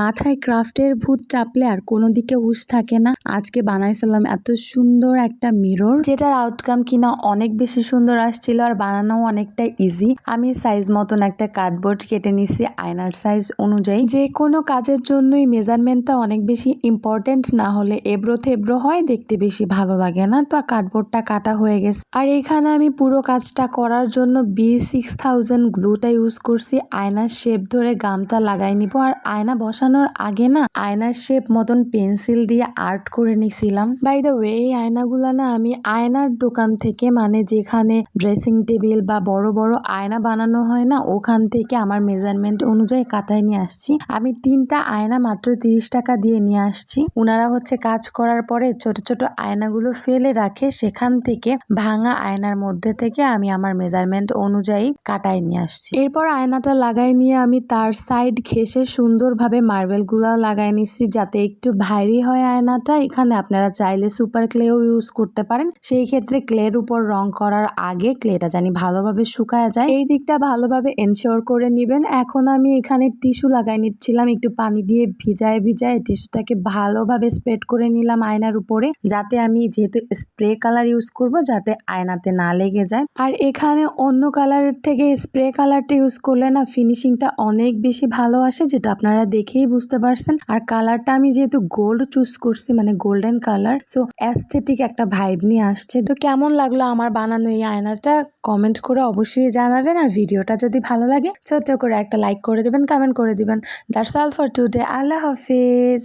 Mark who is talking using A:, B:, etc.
A: মাথায় ক্রাফটের ভূত চাপলে আর কোনো দিকে হুশ থাকে না। আজকে বানাই ফেললাম এত সুন্দর একটা মিরর যেটার আউটকাম কিনা অনেক বেশি সুন্দর আসছিল আর বানানো অনেকটা ইজি আমি সাইজ মতন একটা কার্ডবোর্ড কেটে নিছি আয়নার সাইজ অনুযায়ী। যে কোনো কাজের জন্যই মেজারমেন্টটা অনেক বেশি ইম্পর্টেন্ট না হলে এবড়ো থেব্রো হয়, দেখতে বেশি ভালো লাগে না। তো কার্ডবোর্ডটা কাটা হয়ে গেছে। আর এখানে আমি পুরো কাজটা করার জন্য বি সিক্স থাউজেন্ড গ্লুটা ইউজ করছি। আয়নার শেপ ধরে গামটা লাগাই নিব। আর আয়না বসানোর আগে না আয়নার শেপ মতন পেন্সিল দিয়ে আর্ট করে নিছিলাম। বাই দ্য ওয়ে এই আয়নাগুলো না আমি আয়নার দোকান থেকে মানে যেখানে ড্রেসিং টেবিল বা বড় বড় আয়না বানানো হয় না, ওখান থেকে আমার মেজারমেন্ট অনুযায়ী কাটায় নিয়ে আসছি। আমি তিনটা আয়না মাত্র তিরিশ টাকা দিয়ে নিয়ে আসছি। ওনারা হচ্ছে কাজ করার পরে ছোট ছোট আয়নাগুলো ফেলে রাখে, সেখান থেকে ভাঙা আয়নার মধ্যে থেকে আমি আমার মেজারমেন্ট অনুযায়ী কাটায় নিয়ে আসছি। এরপর আয়নাটা লাগাই নিয়ে আমি তার সাইড ঘেসে সুন্দরভাবে মার্বেলগুলা লাগাই নিচ্ছি যাতে একটু ভারী হয় আয়নাটা। এখানে আপনারা চাইলে সুপার ক্লেও ইউজ করতে পারেন। সেই ক্ষেত্রে ক্লের উপর রং করার আগে ক্লেটা জানি ভালোভাবে শুকায় যায়। এই দিকটা ভালোভাবে এনশিওর করে নিবেন। এখন আমি এখানে টিস্যু লাগাই নিচ্ছিলাম। একটু পানি দিয়ে ভিজায় ভিজায় টিস্যুটাকে ভালোভাবে স্প্রেড করে নিলাম আয়নার উপরে। যাতে আমি যেহেতু স্প্রে কালার ইউজ করব, যাতে আয়নাতে না লেগে যায়। আর এখানে অন্য কালারের থেকে স্প্রে কালারটা ইউজ করলে না ফিনিশিংটা অনেক বেশি ভালো আসে, যেটা আপনারা দেখেই বুঝতে পারছেন। আর কালারটা আমি যেহেতু গোল্ড চুজ করছি মানে গোল্ডেন কালার সো অ্যাস্থেটিক একটা ভাইব নিয়ে আসছে। তো কেমন লাগল আমার বানানো এই আয়নাটা? কমেন্ট করে অবশ্যই জানাবেন। আর ভিডিওটা যদি ভালো লাগে, ছোট্ট করে একটা লাইক করে দেবেন কমেন্ট করে দেবেন। দ্যাটস অল ফর টুডে আল্লাহ হাফিজ।